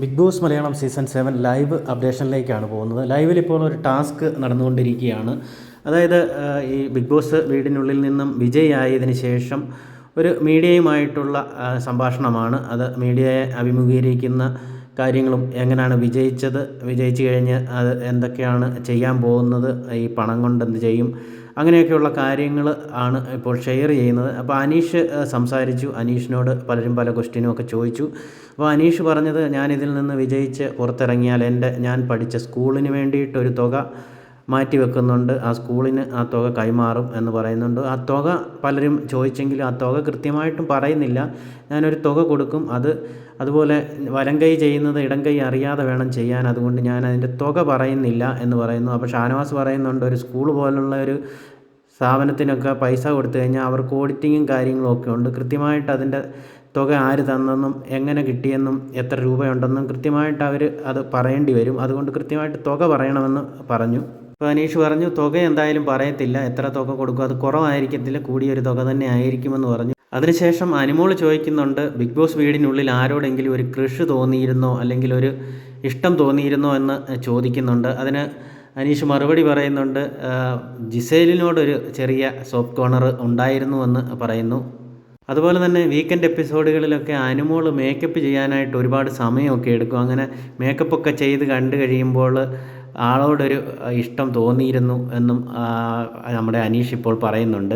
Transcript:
Big Boss Malayalam season seven live അപ്ഡേഷനിലേക്കാണ് പോകുന്നത്. ലൈവിൽ ഇപ്പോൾ ഒരു ടാസ്ക് നടന്നുകൊണ്ടിരിക്കുകയാണ്. അതായത് ഈ ബിഗ് ബോസ് വീടിനുള്ളിൽ നിന്നും വിജയിയായതിനു ശേഷം ഒരു മീഡിയയുമായിട്ടുള്ള സംഭാഷണമാണ്. അത് മീഡിയയെ അഭിമുഖീകരിക്കുന്ന കാര്യങ്ങളും എങ്ങനെയാണ് വിജയിച്ചത് വിജയിച്ചു കഴിഞ്ഞ് അത് എന്തൊക്കെയാണ് ചെയ്യാൻ പോകുന്നത് ഈ പണം കൊണ്ട് എന്ത് ചെയ്യും അങ്ങനെയൊക്കെയുള്ള കാര്യങ്ങൾ ആണ് ഇപ്പോൾ ഷെയർ ചെയ്യുന്നത്. അപ്പോൾ അനീഷ് സംസാരിച്ചു. അനീഷിനോട് പലരും പല ക്വസ്റ്റ്യനും ഒക്കെ ചോദിച്ചു. അപ്പോൾ അനീഷ് പറഞ്ഞത് ഞാൻ ഇതിൽ നിന്ന് വിജയിച്ച് പുറത്തിറങ്ങിയാൽ എന്റെ ഞാൻ പഠിച്ച സ്കൂളിന് വേണ്ടിയിട്ടൊരു തുക മാറ്റി വെക്കുന്നുണ്ട്. ആ സ്കൂളിന് ആ തുക കൈമാറും എന്ന് പറയുന്നുണ്ട്. ആ തുക പലരും ചോദിച്ചെങ്കിലും ആ തുക കൃത്യമായിട്ടും പറയുന്നില്ല. ഞാനൊരു തുക കൊടുക്കും. അത് അതുപോലെ വലം കൈ ചെയ്യുന്നത് ഇടം കൈ അറിയാതെ വേണം ചെയ്യാൻ. അതുകൊണ്ട് ഞാൻ അതിന്റെ തുക പറയുന്നില്ല എന്ന് പറയുന്നു. അപ്പോൾ ഷാനവാസ് പറയുന്നുണ്ട് ഒരു സ്കൂൾ പോലുള്ള ഒരു സ്ഥാപനത്തിനൊക്കെ പൈസ കൊടുത്തു കഴിഞ്ഞാൽ അവർക്ക് ഓഡിറ്റിങ്ങും കാര്യങ്ങളും ഒക്കെ ഉണ്ട്. കൃത്യമായിട്ട് അതിന്റെ തുക ആര് തന്നെന്നും എങ്ങനെ കിട്ടിയെന്നും എത്ര രൂപയുണ്ടെന്നും കൃത്യമായിട്ട് അവർ അത് പറയേണ്ടി വരും. അതുകൊണ്ട് കൃത്യമായിട്ട് തുക പറയണമെന്ന് പറഞ്ഞു. അപ്പോൾ അനീഷ് പറഞ്ഞു തുക എന്തായാലും പറയത്തില്ല. എത്ര തുക കൊടുക്കും? അത് കുറവായിരിക്കത്തില്ല. കൂടിയൊരു തുക തന്നെ ആയിരിക്കുമെന്ന് പറഞ്ഞു. അതിനുശേഷം അനുമോൾ ചോദിക്കുന്നുണ്ട് ബിഗ് ബോസ് വീടിനുള്ളിൽ ആരോടെങ്കിലും ഒരു കൃഷി തോന്നിയിരുന്നോ? അല്ലെങ്കിൽ ഒരു ഇഷ്ടം തോന്നിയിരുന്നോ? എന്ന് ചോദിക്കുന്നുണ്ട്. അതിന് അനീഷ് മറുപടി പറയുന്നുണ്ട് ജിസേലിനോടൊരു ചെറിയ സോഫ്റ്റ് കോർണർ ഉണ്ടായിരുന്നുവെന്ന് പറയുന്നു. അതുപോലെ തന്നെ വീക്കെൻഡ് എപ്പിസോഡുകളിലൊക്കെ അനുമോൾ മേക്കപ്പ് ചെയ്യാനായിട്ട് ഒരുപാട് സമയമൊക്കെ എടുക്കും. അങ്ങനെ മേക്കപ്പൊക്കെ ചെയ്ത് കണ്ടു കഴിയുമ്പോൾ ആളോടൊരു ഇഷ്ടം തോന്നിയിരുന്നു എന്നും നമ്മുടെ അനീഷ് ഇപ്പോൾ പറയുന്നുണ്ട്.